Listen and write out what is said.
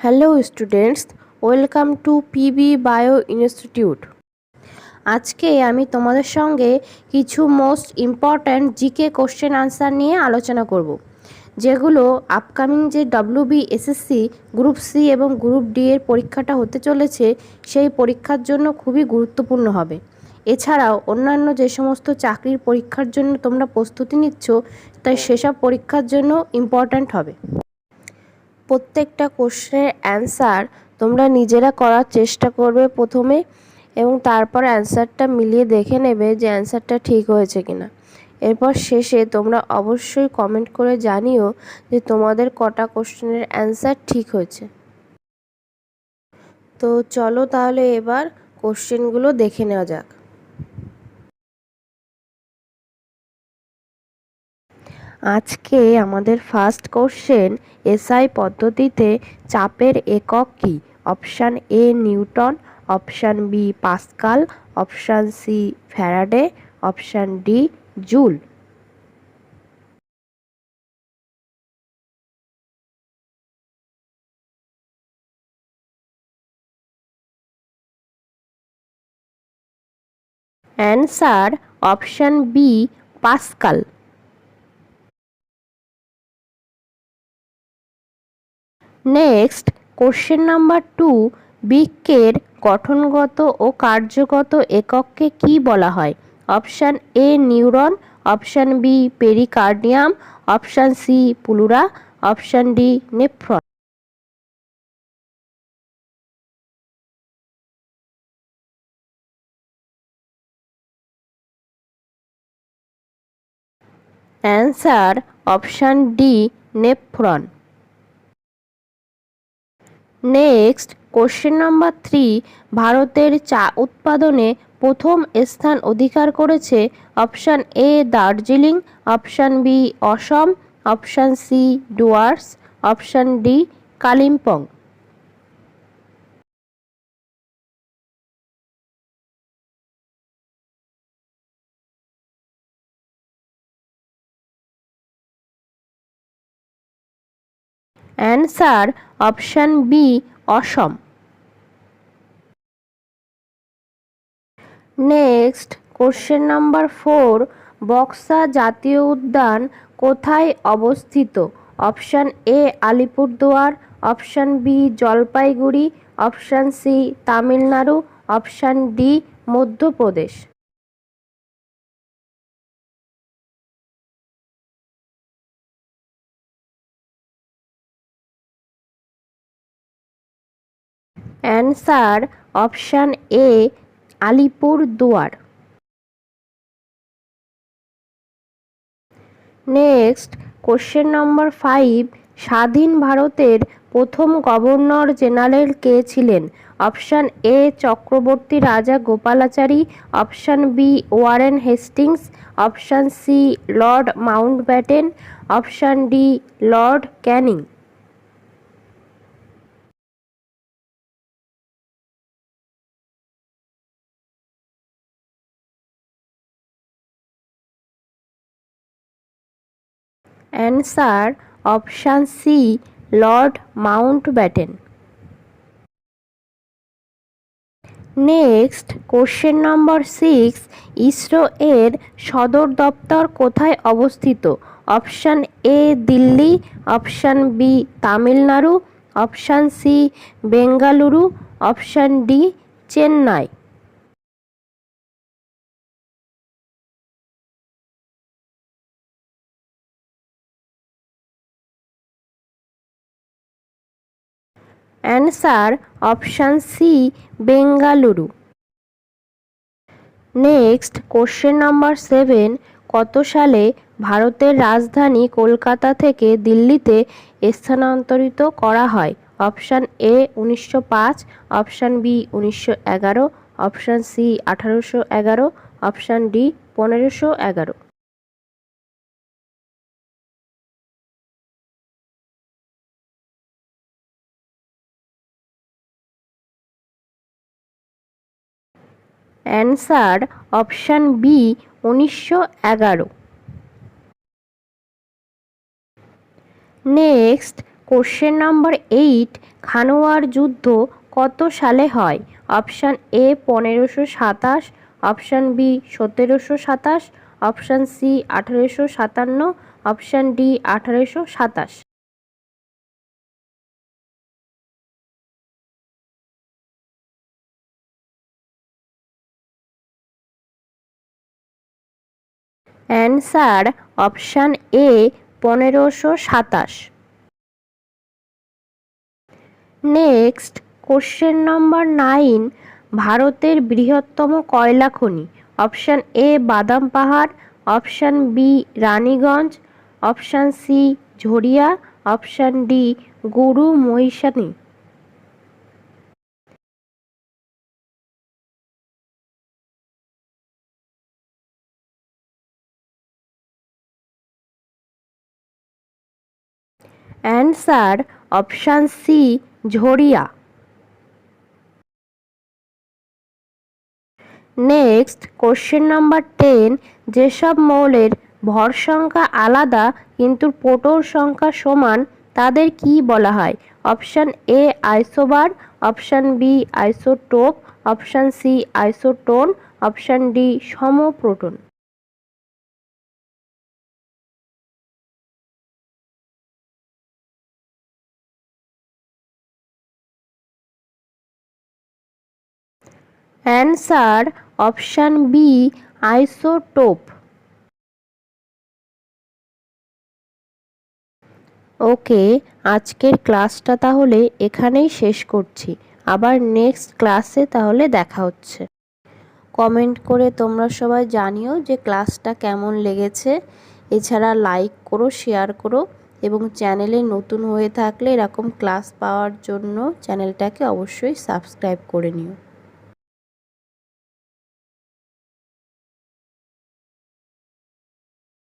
Hello students, welcome to PB bio institute. আজকে আমি তোমাদের সঙ্গে কিছু most important GK question answer নিয়ে আলোচনা করব, যেগুলো আপকামিং যে বি এসএসসি গ্রুপ সি এবং গ্রুপ ডি এর পরীক্ষাটা হতে চলেছে, সেই পরীক্ষার জন্য খুবই গুরুত্বপূর্ণ হবে। এছাড়াও অন্যান্য যে সমস্ত চাকরির পরীক্ষার জন্য তোমরা প্রস্তুতি নিচ্ছ, তাই সেসব পরীক্ষার জন্য ইম্পর্ট্যান্ট হবে। প্রত্যেকটা কোশ্চেনের অ্যান্সার তোমরা নিজেরা করার চেষ্টা করবে প্রথমে এবং তারপর অ্যান্সারটা মিলিয়ে দেখে নেবে যে অ্যান্সারটা ঠিক হয়েছে কিনা। এরপর শেষে তোমরা অবশ্যই কমেন্ট করে জানিও যে তোমাদের কটা কোশ্চেনের অ্যান্সার ঠিক হয়েছে। তো চলো তাহলে এবার কোশ্চেনগুলো দেখে নেওয়া যাক। আজকে আমাদের ফার্স্ট কোশ্চেন এসআই পদ্ধতিতে চাপের একক কী? Option A Newton option B Pascal option C Faraday option D joule. Answer option B Pascal. Next question number two বৃক্কের গঠনগত ও কার্যগত একককে কি বলা হয়? Option A neuron option B pericardium option C pleura option D nephron answer option D nephron next question number three ভারতের চা উৎপাদনে প্রথম স্থান অধিকার করেছে option A Darjeeling option B Assam option C Dooars option D Kalimpong. Answer option B, Assam. Next, question number four, Buxa জাতীয় উদ্যান কোথায় অবস্থিত? Option A, Alipurduar, option B, Jalpaiguri, option C, Tamil Nadu, option D, Madhya Pradesh. Answer option A, Alipurduar. Next, question number five, স্বাধীন ভারতের প্রথম governor general কে ছিলেন? Option A, Chakravarti Raja Gopalachari. Option B, Warren Hastings. Option C, Lord Mountbatten. Option D, Lord Canning. Answer option C, Lord Mountbatten next, question number six, ISRO এর সদর দপ্তর কোথায় অবস্থিত? Option A, Delhi, option B, Tamil Nadu, option C, Bengaluru, option D, Chennai. Answer option C, Bengaluru. Next, question number seven, কত সালে ভারতের রাজধানী কলকাতা থেকে দিল্লিতে স্থানান্তরিত করা হয়? অপশান এ, উনিশশো পাঁচ, অপশান বি, উনিশশো এগারো, অপশান সি, আঠারোশো এগারো, অপশান ডি, পনেরোশো এগারো। অ্যান্সার অপশান বি, উনিশশো এগারো। নেক্সট, কোশ্চেন নম্বর এইট, খানোয়ার যুদ্ধ কত সালে হয়? অপশান এ, পনেরোশো সাতাশ, অপশান বি, সতেরোশো সাতাশ, অপশান সি, আঠেরোশো সাতান্ন, অপশান ডি, আঠারোশো সাতাশ। অ্যান্সার অপশান এ, পনেরোশো সাতাশ। নেক্সট, কোশ্চেন নম্বর নাইন, ভারতের বৃহত্তম কয়লা খনি। Option A, Badampahar. Option B, Raniganj. Option C, Jharia. Option D, Guru Mahisani answer option C, Jharia. Next, question number ten, যেসব মৌলের ভর সংখ্যা আলাদা কিন্তু প্রোটন সংখ্যা সমান, তাদের কি বলা হয়? Option A, isobar, option B, isotope, option C, isotone, option D, সমপ্রোটন। Answer option B, isotope. Okay, আজকের ক্লাসটা তাহলে এখানেই শেষ করছি। আবার নেক্সট ক্লাসে তাহলে দেখা হচ্ছে। কমেন্ট করে তোমরা সবাই জানিও যে ক্লাসটা কেমন লেগেছে। এছাড়া লাইক করো, শেয়ার করো এবং চ্যানেলে নতুন হয়ে থাকলে এরকম ক্লাস পাওয়ার জন্য চ্যানেলটাকে অবশ্যই সাবস্ক্রাইব করে নিও।